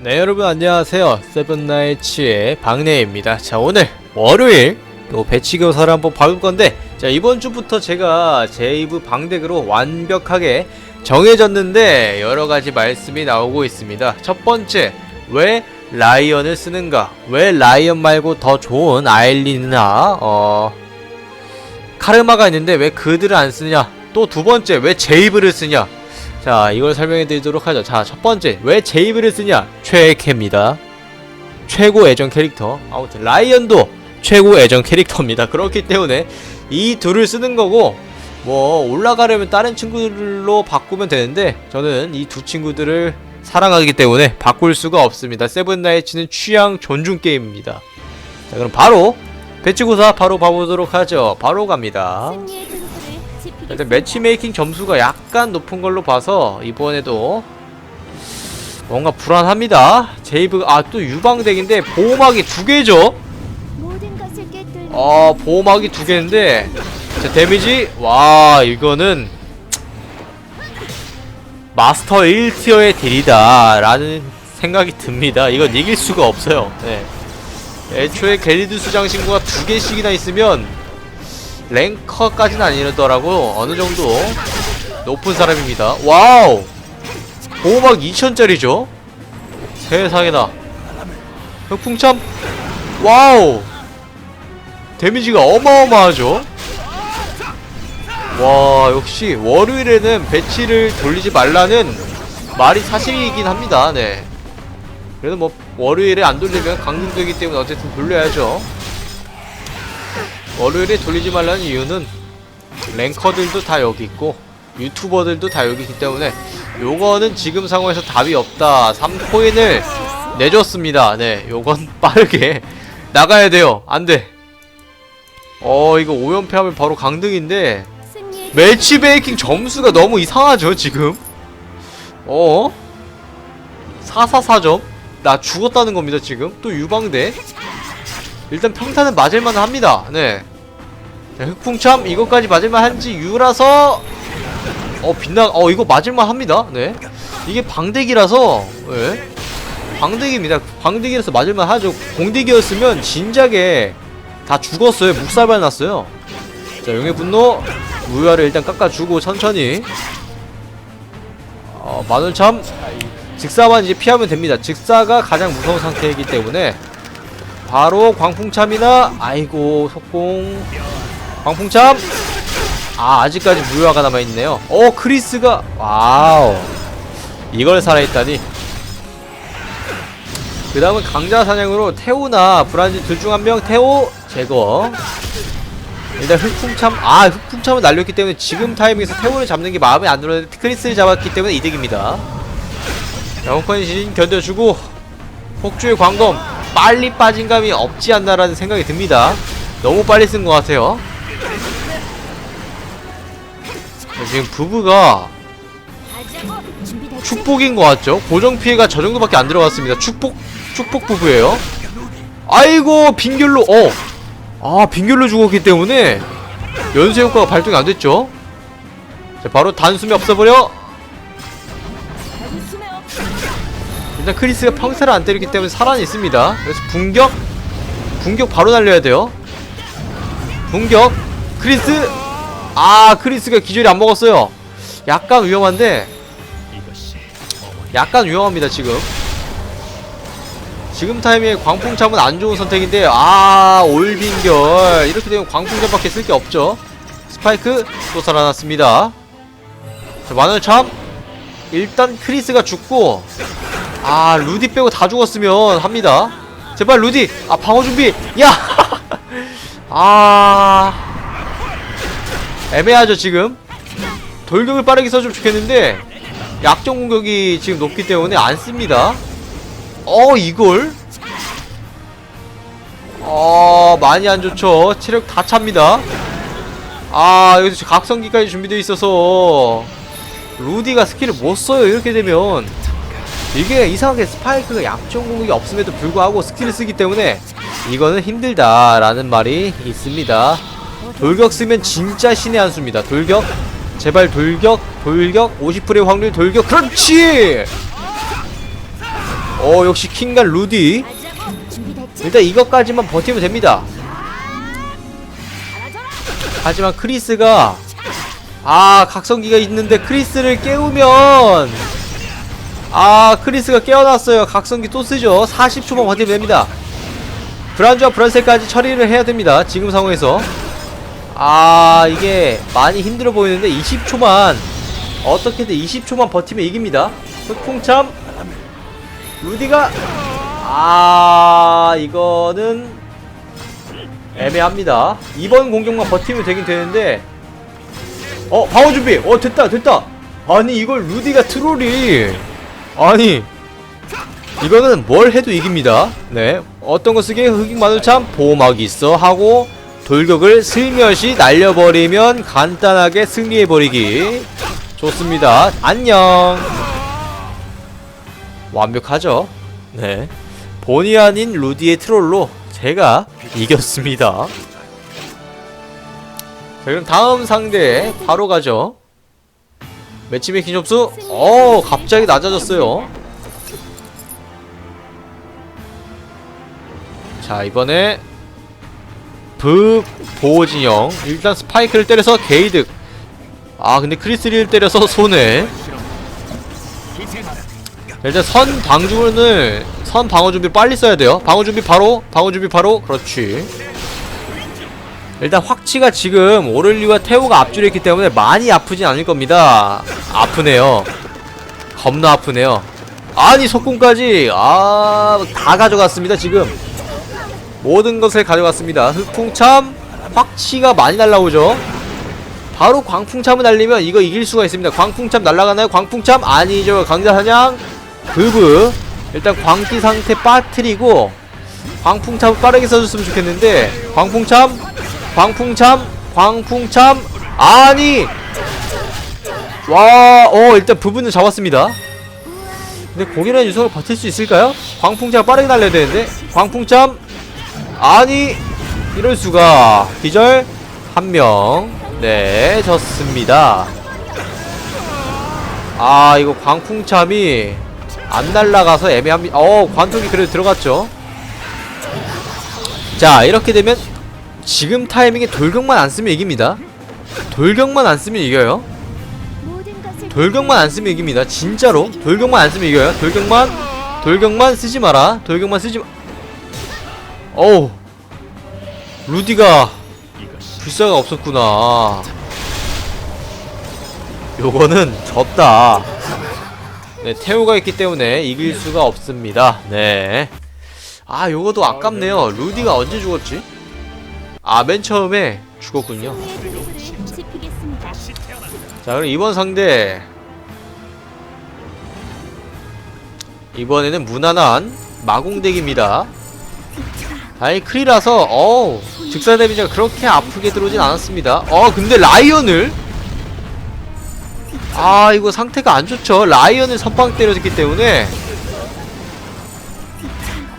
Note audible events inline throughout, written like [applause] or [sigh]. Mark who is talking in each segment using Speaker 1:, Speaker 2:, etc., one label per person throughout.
Speaker 1: 네 여러분 안녕하세요. 세븐나이츠의 박내입니다. 자 오늘 월요일 또 배치 교사를 한번 봐볼 건데 자 이번 주부터 제가 제이브 방덱으로 완벽하게 정해졌는데 여러가지 말씀이 나오고 있습니다. 첫 번째 왜 라이언을 쓰는가? 왜 라이언 말고 더 좋은 아일린이나 어 카르마가 있는데 왜 그들을 안 쓰냐? 또 두 번째 왜 제이브를 쓰냐 자 이걸 설명해 드리도록 하죠. 자 첫 번째. 왜 제이브를 쓰냐? 최애캐입니다. 최고 애정 캐릭터. 아무튼 라이언도 최고 애정 캐릭터입니다. [laughs] 그렇기 때문에 이 둘을 쓰는 거고 뭐 올라가려면 다른 친구들로 바꾸면 되는데 저는 이 두 친구들을 사랑하기 때문에 바꿀 수가 없습니다. 세븐나이츠는 취향 존중 게임입니다. 자 그럼 바로 배치고사 바로 봐보도록 하죠. 바로 갑니다 일단 매치메이킹 점수가 약간 높은 걸로 봐서 이번에도 뭔가 불안합니다. 제이브 아 또 유방덱인데 보호막이 두 개죠. 어 보호막이 두 개인데 자 데미지 와 이거는 마스터 1티어의 딜이다 라는 생각이 듭니다. 이건 이길 수가 없어요. 네. 애초에 갤리드스 장신구가 두 개씩이나 있으면 랭커까지는 아니더라고 어느 정도 높은 사람입니다. 와우! 보호막 2000짜리죠? 세상에나. 흑풍참? 와우! 데미지가 어마어마하죠? 와, 역시 월요일에는 배치를 돌리지 말라는 말이 사실이긴 합니다. 네. 그래도 뭐 월요일에 안 돌리면 강등되기 때문에 어쨌든 돌려야죠. 월요일에 돌리지 말라는 이유는 랭커들도 다 여기 있고 유튜버들도 다 여기 있기 때문에 요거는 지금 상황에서 답이 없다. 3코인을 내줬습니다. 네 요건 [laughs] 빠르게 나가야 돼요. 안돼. 어 이거 5연패 하면 바로 강등인데 매치 베이킹 점수가 너무 이상하죠 지금? 어? 444점? 나 죽었다는 겁니다 지금. 또 유방대 일단 평타는 맞을만 합니다. 네. 자, 흑풍참 이것까지 맞을만 한지 유라서 어 빛나 어 이거 맞을만 합니다. 네. 이게 방대기라서 예. 방대기입니다. 방대기라서 맞을만 하죠. 공대기였으면 진작에 다 죽었어요. 묵살발 났어요. 자 용의 분노. 무효화를 일단 깎아주고 천천히. 어 마늘참. 직사만 이제 피하면 됩니다. 직사가 가장 무서운 상태이기 때문에 바로 광풍참이나. 아이고 속공. 광풍참. 아 아직까지 무효화가 남아있네요. 어 크리스가. 와우. 이걸 살아있다니. 그 다음은 강자 사냥으로 태오나. 브란지 둘 중 한 명 태오 제거. 일단 흑풍참. 아 흑풍참은 날렸기 때문에 지금 타이밍에서 태오를 잡는 게 마음에 안 들었는데 크리스를 잡았기 때문에 이득입니다. 자 홍컨 신 견뎌주고 폭주의 광검 빨리 빠진 감이 없지 않나라는 생각이 듭니다 너무 빨리 쓴 것 같아요 자, 지금 부부가? 축복인 것 같죠? 고정 피해가 저 정도밖에 안 들어갔습니다. 축복 축복 부부예요. 아이고 빙결로 어. 아 빙결로 죽었기 때문에 연쇄 효과가 발동이 안 됐죠. 자 바로 단숨에 없어버려. 일단 크리스가 평타를 안 때리기 때문에 살아는 있습니다. 그래서 분격 분격 바로 날려야 돼요. 분격 크리스 아 크리스가 기절이 안 먹었어요. 약간 위험한데 약간 위험합니다 지금 지금 타이밍에 광풍참은 안 좋은 선택인데 아 올빈결 이렇게 되면 광풍참밖에 쓸 게 없죠 스파이크 또 살아났습니다 자 마늘참 일단 크리스가 죽고 아 루디 빼고 다 죽었으면 합니다 제발 루디 아 방어 준비 야아 [laughs] 애매하죠 지금 돌격을 빠르게 써주면 좋겠는데 약정 공격이 지금 높기 때문에 안 씁니다. 어 이걸? 어 많이 안 좋죠. 체력 다 찹니다. 아 여기서 각성기까지 준비되어 있어서 루디가 스킬을 못 써요. 이렇게 되면 이게 이상하게 스파이크가 약정 공격이 없음에도 불구하고 스킬을 쓰기 때문에 이거는 힘들다라는 말이 있습니다. 돌격 쓰면 진짜 신의 한 수입니다. 돌격 제발 돌격 돌격 50%의 확률 돌격 그렇지 어 역시 킹간 루디? 일단 이것까지만 버티면 됩니다. 하지만 크리스가 아 각성기가 있는데 크리스를 깨우면 아 크리스가 깨어났어요. 각성기 또 쓰죠. 40초만 버티면 됩니다. 브란주와 브란셀까지 처리를 해야 됩니다. 지금 상황에서. 아 이게 많이 힘들어 보이는데 20초만 어떻게든 20초만 버티면 이깁니다. 흑풍참. 루디가 아 이거는 애매합니다. 이번 공격만 버티면 되긴 되는데. 어 방어 준비. 어 됐다 됐다. 아니 이걸 루디가 트롤이 아니 이거는 뭘 해도 이깁니다. 네 어떤 거 쓰게 흑인 마늘참 보호막이 있어 하고 돌격을 슬며시 날려버리면 간단하게 승리해버리기. 좋습니다. 안녕. 완벽하죠? 네. 본의 아닌 루디의 트롤로 제가 이겼습니다. 자 그럼 다음 상대 바로 가죠. 매치메이킹 점수 어 갑자기 낮아졌어요. 자 이번에 브 보호진영 일단 스파이크를 때려서 게이득 아 근데 크리스리를 때려서 손해 일단 선 방준을 선 방어 준비 빨리 써야 돼요. 방어 준비 바로, 방어 준비 바로. 그렇지. 일단 확치가 지금 오를리와 태호가 앞줄에 있기 때문에 많이 아프진 않을 겁니다. 아프네요. 겁나 아프네요. 아니 속공까지 아 다 가져갔습니다 지금 모든 것을 가져갔습니다. 흑풍참 확치가 많이 날라오죠. 바로 광풍참을 날리면 이거 이길 수가 있습니다. 광풍참 날라가나요? 광풍참 아니죠. 강자사냥 그브 일단 광기 상태 빠뜨리고 광풍참 빠르게 써줬으면 좋겠는데 광풍참 광풍참 광풍참 아니 와어 일단 부분은 잡았습니다 근데 고기란 유성을 버틸 수 있을까요? 광풍참 빠르게 날려야 되는데 광풍참 아니 이럴 수가 기절 한 명 네 졌습니다 아 이거 광풍참이 안 날라가서 애매합니다. 어, 관통이 그래도 들어갔죠. 자, 이렇게 되면 지금 타이밍에 돌격만 안 쓰면 이깁니다. 돌격만 안 쓰면 이겨요. 돌격만 안 쓰면 이깁니다. 진짜로. 돌격만 안 쓰면 이겨요. 돌격만, 돌격만 쓰지 마라. 돌격만 쓰지 마. 어우. 루디가 불사가 없었구나. 요거는 졌다. 네, 태우가 있기 때문에 이길 수가 없습니다. 네. 아, 요거도 아깝네요. 루디가 언제 죽었지? 아, 맨 처음에 죽었군요. 자, 그럼 이번 상대. 이번에는 무난한 마공덱입니다. 아니, 크리라서, 어우, 즉사 데미지가 그렇게 아프게 들어오진 않았습니다. 어, 근데 라이언을? 아, 이거 상태가 안 좋죠. 라이언을 선빵 때려줬기 때문에.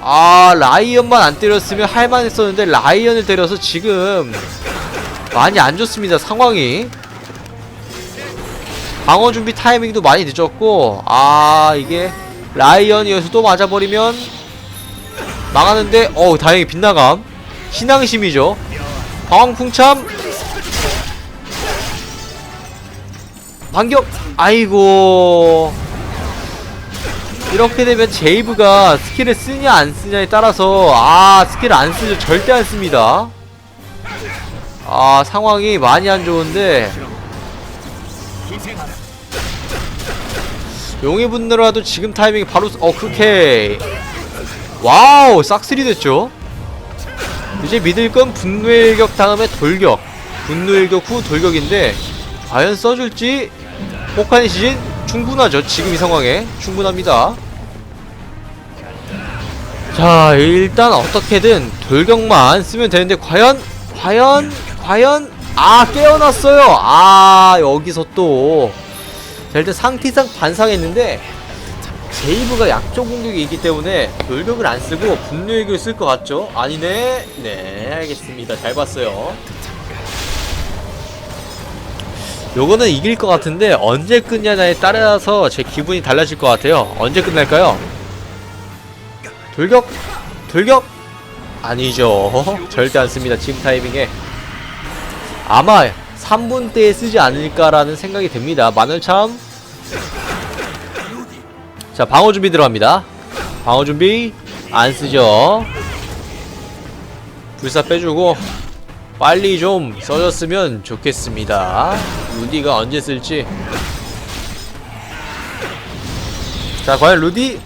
Speaker 1: 아, 라이언만 안 때렸으면 할만했었는데, 라이언을 때려서 지금 많이 안 좋습니다. 상황이. 방어 준비 타이밍도 많이 늦었고 아 이게 라이언이어서 또 맞아버리면 망하는데 어우 다행히 빗나감 신앙심이죠 방황풍참 반격 아이고 이렇게 되면 제이브가 스킬을 쓰냐 안 쓰냐에 따라서 아 스킬을 안 쓰죠. 절대 안 씁니다. 아 상황이 많이 안 좋은데. 용의 분노라도 지금 타이밍이 바로 어 그렇게. 와우 싹쓸이 됐죠? 이제 믿을 건 분노의 일격 다음에 돌격. 분노의 일격 후 돌격인데 과연 써줄지? 혹한의 시즌 충분하죠? 지금 이 상황에? 충분합니다. 자 일단 어떻게든 돌격만 쓰면 되는데 과연 과연 과연 아 깨어났어요. 아 여기서 또. 자 일단 상티상 반상했는데 제이브가 약점 공격이 있기 때문에 돌격을 안 쓰고 분노액을 쓸것 같죠? 아니네. 네 알겠습니다. 잘 봤어요 요거는 이길 것 같은데 언제 끝냐에 따라서 제 기분이 달라질 것 같아요. 언제 끝날까요? 돌격? 돌격? 아니죠. [laughs] 절대 안 씁니다. 지금 타이밍에. 아마 3분 때에 쓰지 않을까라는 생각이 듭니다. 마늘참. 자 방어 준비 들어갑니다. 방어 준비 안 쓰죠. 불사 빼주고 빨리 좀 써줬으면 좋겠습니다 루디가 언제 쓸지. 자 과연 루디?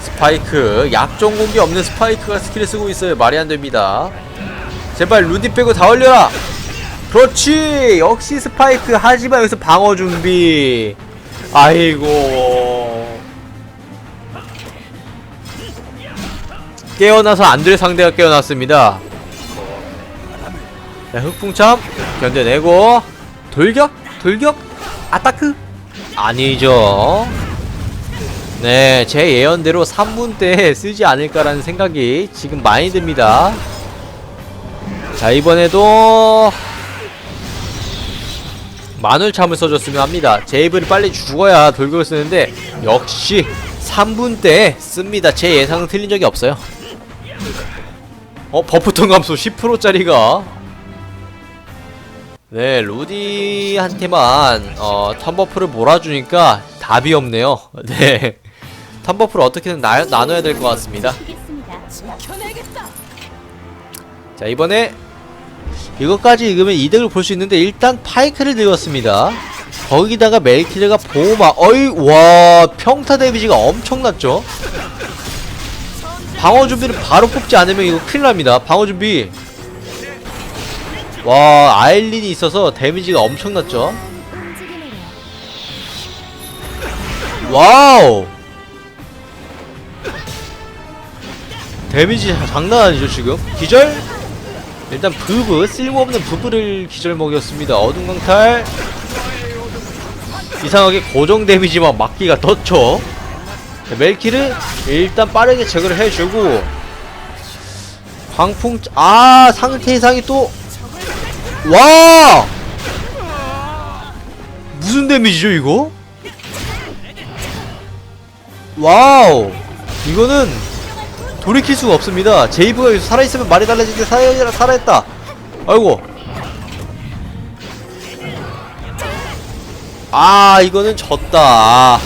Speaker 1: 스파이크. 약종 공기 없는 스파이크가 스킬을 쓰고 있어요. 말이 안 됩니다. 제발 루디 빼고 다 올려라! 그렇지! 역시 스파이크. 하지만 여기서 방어 준비. 아이고. 깨어나서 안될 상대가 깨어났습니다 자 흑풍참 견뎌내고 돌격 돌격 아타크 아니죠 네, 제 예언대로 3분 때 [laughs] 쓰지 않을까라는 생각이 지금 많이 듭니다. 자, 이번에도 마늘참을 써줬으면 합니다. 제이브를 빨리 죽어야 돌격을 쓰는데 역시 3분 때 씁니다. 제 예상은 틀린 적이 없어요. 어, 버프톤 감소 10%짜리가 네, 루디한테만 어, 턴버프를 몰아주니까 답이 없네요. [laughs] 네. 턴버프를 어떻게든 나, 나눠야 될 것 같습니다. 자 이번에 이것까지 읽으면 이득을 볼 수 있는데 일단 파이크를 들었습니다 거기다가 멜키드가 보호막 어이 와 평타 데미지가 엄청났죠 방어 준비를 바로 뽑지 않으면 이거 큰일 납니다 방어 준비 와 아일린이 있어서 데미지가 엄청났죠. 와우! 데미지 장난 아니죠 지금? 기절? 일단 부부 쓸모없는 부부를 기절 먹였습니다. 어둠 강탈. 이상하게 고정 데미지만 막기가 자, 멜키를 일단 빠르게 제거를 해주고 광풍 아 상태 이상이 또 와! 무슨 데미지죠 이거? 와우! 이거는 돌이킬 수가 없습니다. 제이브가 여기서 살아있으면 말이 달라지는데 살아, 살아있다. 아이고. 아 이거는 졌다.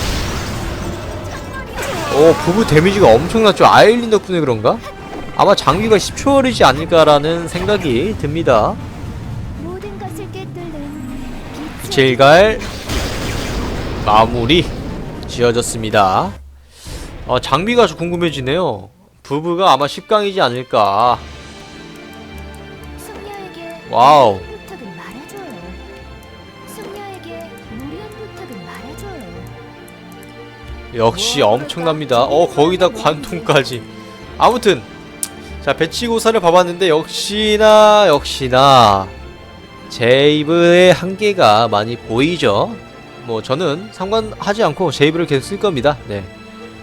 Speaker 1: 오 부부 데미지가 엄청났죠. 아일린 덕분에 그런가? 아마 장비가 10초월이지 않을까라는 생각이 듭니다 제갈 마무리 지어졌습니다. 어, 장비가 아주 궁금해지네요. 부부가 아마 10강이지 않을까. 와우. 역시 엄청납니다. 어, 거기다 관통까지. 아무튼, 자, 배치고사를 봐봤는데, 역시나, 역시나, 제이브의 한계가 많이 보이죠? 뭐, 저는 상관하지 않고 제이브를 계속 쓸 겁니다. 네.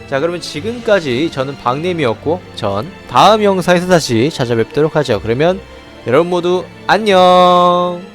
Speaker 1: 자, 그러면 지금까지 저는 박냄이었고, 전 다음 영상에서 다시 찾아뵙도록 하죠. 그러면 여러분 모두 안녕!